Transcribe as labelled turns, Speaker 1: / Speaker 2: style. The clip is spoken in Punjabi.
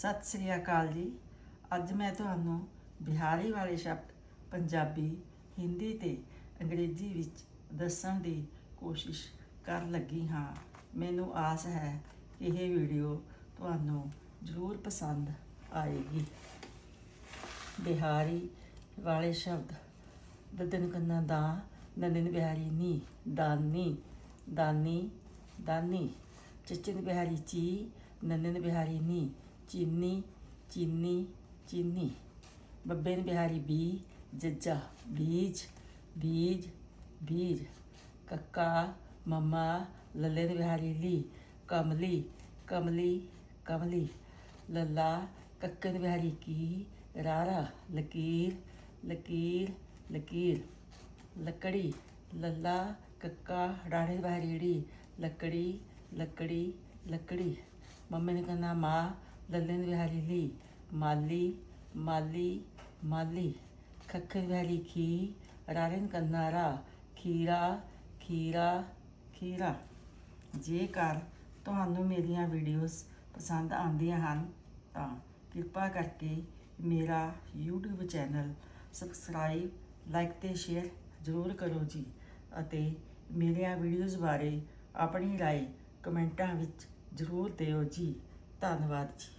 Speaker 1: ਸਤਿ ਸ੍ਰੀ ਅਕਾਲ ਜੀ। ਅੱਜ ਮੈਂ ਤੁਹਾਨੂੰ ਬਿਹਾਰੀ ਵਾਲੇ ਸ਼ਬਦ ਪੰਜਾਬੀ, ਹਿੰਦੀ ਤੇ ਅੰਗਰੇਜ਼ੀ ਵਿੱਚ ਦੱਸਣ ਦੀ ਕੋਸ਼ਿਸ਼ ਕਰਨ ਲੱਗੀ ਹਾਂ। ਮੈਨੂੰ ਆਸ ਹੈ ਕਿ ਇਹ ਵੀਡੀਓ ਤੁਹਾਨੂੰ ਜ਼ਰੂਰ ਪਸੰਦ ਆਏਗੀ। ਬਿਹਾਰੀ ਵਾਲੇ ਸ਼ਬਦ, ਦਦਨ ਕੰਨਾ ਦਾ ਨੰਦਨ ਬਿਹਾਰੀ ਨੀ, ਦਾਨੀ ਦਾਨੀ ਦਾਨੀ, ਚਚਨ ਬਿਹਾਰੀ ਚੀ ਨੰਦਨ ਬਿਹਾਰੀ ਨੀ ਚੀਨੀ ਚੀਨੀ ਚੀਨੀ। ਬੱਬੇ ਬਿਹਾਰੀ ਬੀ ਜੱਜਾ, ਬੀਜ ਬੀਜ ਬੀਜ। ਕੱਕਾ, ਮਮਾ, ਲੱਲੇ ਬਿਹਾਰੀ ਲੀ, ਕਮਲੀ ਕਮਲੀ ਕਮਲੀ। ਲੱਲਾ ਕੱਕਨ ਬਿਹਾਰੀ ਕੀ, ਰਾਰਾ, ਲਕੀਰ ਲਕੀਰ ਲਕੀਰ। ਲੱਕੜੀ, ਲੱਲਾ, ਕੱਕਾ ਡਾੜੇ ਬਹਿਰੀੜੀ ਲੱਕੜੀ ਲੱਕੜੀ ਲੱਕੜੀ। ਮੰਮੀ ਨੇ ਕਹਿੰਦਾ, ਮਾਂ ਲੱਲੇ ਨੇ ਬਿਹਾਰੀ ਲਈ ਮਾਲੀ ਮਾਲੀ ਮਾਲੀ ਖੱਖਰ ਬਿਹਾਰੀ ਖੀ ਰਾਰਨ ਕੰਨਾਰਾ ਖੀਰਾ ਖੀਰਾ ਖੀਰਾ ਜੇਕਰ ਤੁਹਾਨੂੰ ਮੇਰੀਆਂ ਵੀਡੀਓਜ਼ ਪਸੰਦ ਆਉਂਦੀਆਂ ਹਨ ਤਾਂ ਕਿਰਪਾ ਕਰਕੇ ਮੇਰਾ YouTube ਚੈਨਲ ਸਬਸਕ੍ਰਾਈਬ ਲਾਈਕ ਤੇ ਸ਼ੇਅਰ ਜ਼ਰੂਰ ਕਰੋ ਜੀ ਅਤੇ ਮੇਰੀਆਂ ਵੀਡੀਓਜ਼ ਬਾਰੇ ਆਪਣੀ رائے ਕਮੈਂਟਾਂ ਵਿੱਚ ਜ਼ਰੂਰ ਦਿਓ ਜੀ ਧੰਨਵਾਦ ਜੀ